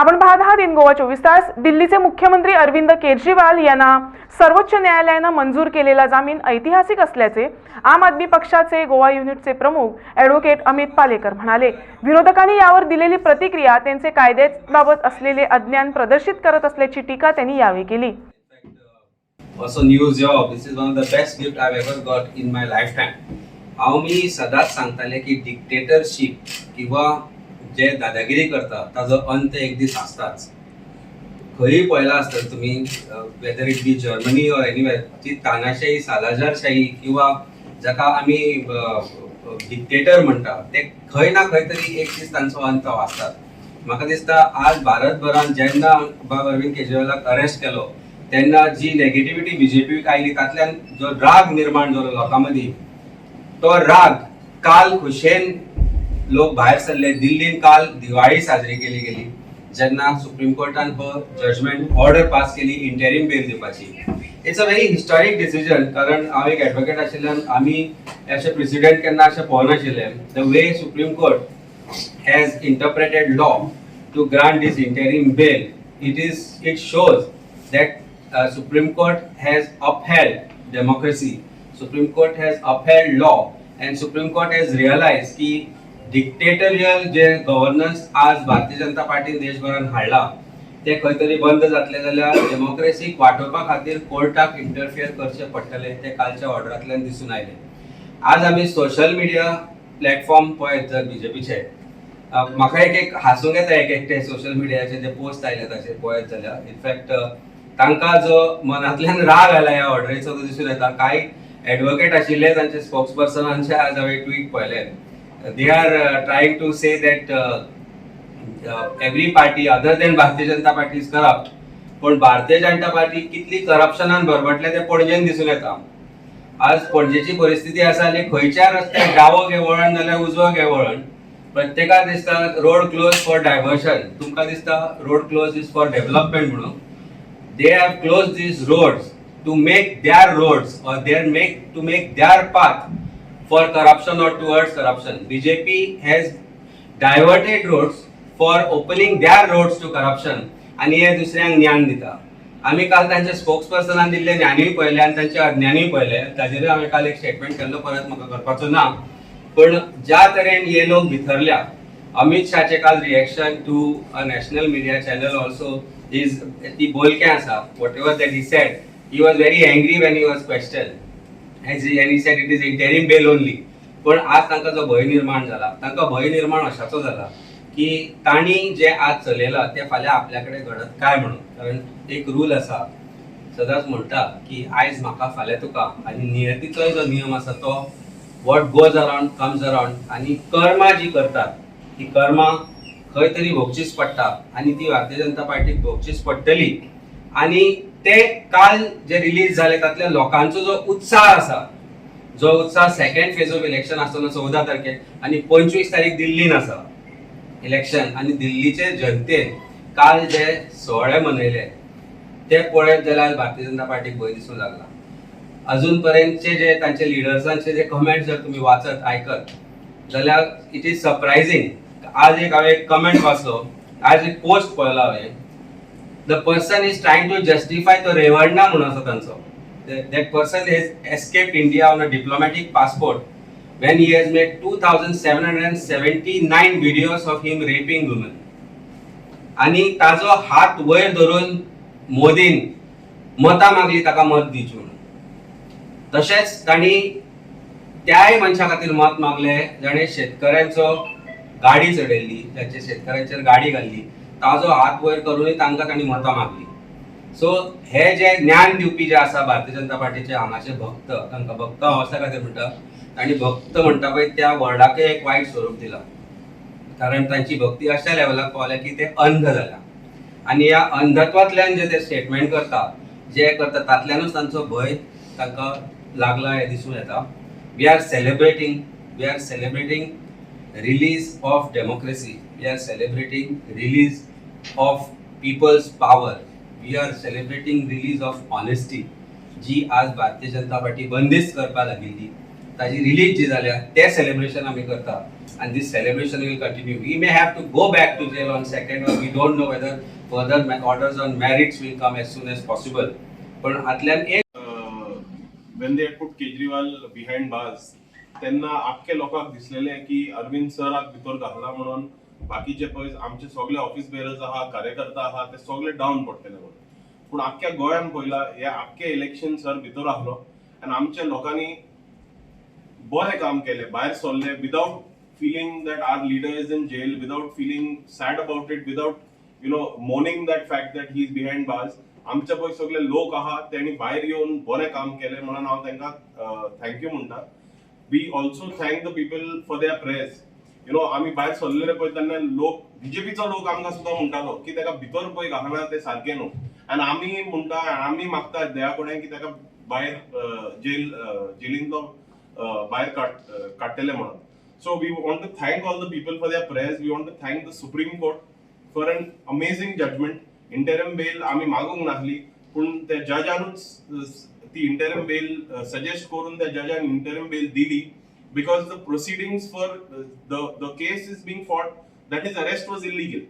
आपण पाहत आहात इन गोवा चोवीस तास. दिल्लीचे मुख्यमंत्री अरविंद केजरीवाल यांना सर्वोच्च न्यायालयानं मंजूर केलेला जामीन ऐतिहासिक असल्याचे आम आदमी पक्षाचे गोवा युनिटचे प्रमुख ॲडव्होकेट अमित पालेकर म्हणाले. विरोधकांनी यावर दिलेली प्रतिक्रिया त्यांचे कायद्याबाबत असलेले अज्ञान प्रदर्शित करत असल्याची टीका त्यांनी यावेळी केली. Also news job this is one of the best gift i've ever got in my lifetime. हांव मी सदाच सांगताले की डिक्टेटरशिप किंवा जे दादागिरी करता ताजो अंत एक दीस आसताच खंयी पळयला आसतले तुमी whether it be Germany or anywhere ती तानाशाही सालाजारशाही किंवा जाका आमी डिक्टेटर म्हणटा ते खंय ना खंय तरी एक दीस तांचो अंत आसतात म्हाका दिसता आज भारतभरान जेन्ना बाबा अरविंद केजरीवालाक अरेस्ट केलो तेन्ना जी नेगेटिव्हिटी बीजेपीक आयली तातल्यान जो राग निर्माण जालो लोकां मदीं तो राग काल खुशेन लोक बाहेर सरले दिल्लीन काल दिवाळी साजरी केली गेली. ज्यांना सुप्रीम कोर्टान जजमेंट ऑर्डर पास केली इंटेरियम बेल दिवपाची it's a very historic decision कारण हांव एक एडवोकेट आशिल्ल्यान आमी अशें प्रेसिडेंट केन्ना अशें पळनाशिल्ले the way Supreme Court has interpreted law to grant this interim bail it is it shows that Supreme Court has upheld democracy Supreme Court has upheld law and Supreme Court has realise की dictatorial जे governance आज भारतीय जनता पार्टीन देशभरात हाडला ते खंय तरी बंद जातले जाल्यार डेमोक्रेसीक वाटोवपा खातीर कोर्टाक इंटरफियर करचे पडटले ते कालच्या ऑर्डरांतल्यान दिसून आयले. आज आमी सोशल मिडिया प्लॅटफॉर्म पळयत जर बीजेपीचे म्हाका एक एक हांसूंक येता एक एकटे सोशल मिडियाचे जे पोस्ट आयले ताचेर पळयत जाल्यार. इनफॅक्ट तांकां जो मनांतल्यान राग आयला ह्या ऑर्डरीचो तो दिसून येता कांय एडवोकेट आशिल्ले तांचे स्पोक्स पर्सनांचे आज हांवें ट्वीट पळयले they are trying to say that every party other than Bharatiya Janata party is corrupt पण भारतीय जनता पार्टी कितली करप्शनान भरभटले ते पणजेन दिसून येता. आज पणजेची परिस्थिती आसा आनी खंयच्या रस्त्याक डावो घे वळण जाल्यार उजवो घे वळण प्रत्येकाक दिसता रोड क्लोज फॉर डायव्हर्शन तुमकां दिसता road close is for development म्हणून. They have close these roads to make their roads or there make to make their path for corruption or towards corruption BJP has diverted roads for opening their roads to corruption आणि हे दुसऱ्यांक ज्ञान दिता आम्ही काल त्यांच्या spokes पर्सनान दिल्ले ज्ञानूय पळयले आणि त्यांचे अज्ञानूय पळयले ताजेर हांवें काल एक स्टेटमेंट केल्लो परत म्हाका करपाचो ना पण ज्या तरेन हे लोक भितरल्या अमित शाहचे काल reaction to a national media channel also is ती बोलकें आसा whatever that he said he was very angry when he was question as any said it is interim bail only पण आज तांकां जो भंय निर्माण जाला तांकां भंय निर्माण अशाचो जाला की तांणी जे आज चलयलां ते फाल्यां आपल्या कडेन घडत काय म्हणून? कारण एक रूल आसा सदांच म्हणटा की आयज म्हाका फाल्यां तुका. आनी नियतीचोय जो नियम आसा तो what goes around comes around आनी कर्मा जी करतात ती कर्मा खंय तरी भोगचीच पडटा आनी ती भारतीय जनता पार्टीक भोगचीच पडटली. आनी ते काल जे रिलीज जाले तातल्या लोकांचो जो उत्साह आसा जो उत्साह सेकंड फेज ऑफ इलेक्शन आसतना चवदा तारखेक आनी पंचवीस तारीख दिल्लीन आसा इलेक्शन आनी दिल्लीचे जनतेन काल जे सोहळे मनयले ते पळयत जाल्यार भारतीय जनता पार्टीक भंय दिसूंक लागला. अजून पर्यंतचे जे तांचे लिडर्सांचे जे कमेंट जर तुम्ही वाचत आयकत जाल्यार इट इज सरप्रायझिंग आज एक हांवें एक कमेंट वाचलो आज एक पोस्ट पळयलो हांवें the person is trying to justify तो रेवंडा म्हणून आसा तांचो that person has escaped India on a diplomatic passport when he hundred made 2779 videos of him raping woman आणि ताजो हात वयर धरून मोदीन मतां मागली ताका मत दिवची म्हणून. तशेंच तांणी त्याय मनशा खातीर मत मागले जाणें शेतकऱ्यांचो गाडी चडयल्ली ताचे शेतकऱ्यांचेर गाडी घाल्ली. ताजो हात वयर करूनय तांकां तांणी मतां मागली. सो हे जे ज्ञान दिवपी जे आसा भारतीय जनता पार्टीचे हांगाचे भक्त तांकां भक्त हांव आसा खातीर म्हणटा ताणी भक्त म्हणटा पळय त्या वर्डाकय एक वायट स्वरूप दिला. कारण तांची भक्ती अशा लेवलाक पावल्या की ते अंध जाला आणि या अंधत्वांतल्यान जे ते स्टेटमेंट करता जे करता तातल्यानूच तांचो भंय तांकां लागला हे दिसून येता. We are celebrating we are celebrating release of democracy we are celebrating release of people's power we are celebrating release of honesty जी आज भारतीय जनता पार्टी बंदिस्त करपा लागिल्ली ताजी रिलीज जी जाल्या ते सेलिब्रेशन आमी करता and this celebration will continue. We may have to go back to jail on second or we don't know whether further ma- orders on merits will come as soon as possible. पण आतल्यान एक when they put Kejriwal behind bars तेन्ना आख्खे लोकांक दिसलेले की अरविंद सराक भितर घातला म्हणून बाकीचे पळय आमचे सगळे ऑफिस बेरर्स आहा कार्यकर्ता आहा ते सगळे डावन पडटले म्हणून पूण आख्ख्या गोंयान पळयला हे आख्खे इलेक्शन सर भितर आहलो आनी आमच्या लोकांनी बरें काम केलें भायर सरले without feeling that our leader is in jail without feeling sad about it without you know mourning that fact that he is behind bars आमचे पळय सगळे लोक आहात तेणी भायर येवन बरें काम केलें म्हणून हांव तांकां थँक्यू म्हणटा we also thank the people for their press you know आमी भायर सरलेले पळय तेन्ना लोक बीजेपीचो लोक आमकां सुद्दां म्हणटालो की ताका भितर पळय घालना ते सारकें न्हू आनी आमी म्हणटा आमी मागता देवा कडेन की ताका भायर जेल जेलीन तो भायर काड काडटले म्हणून. So we want to thank all the people for their press we want to thank the Supreme Court for an amazing judgement interim bail आमी मागूंक नासली पूण त्या जजानूच ती इंटरम बेल सजेस्ट करून त्या जजान इंटरम बेल दिली because the proceedings for uh, the the case is being fought that his arrest was illegal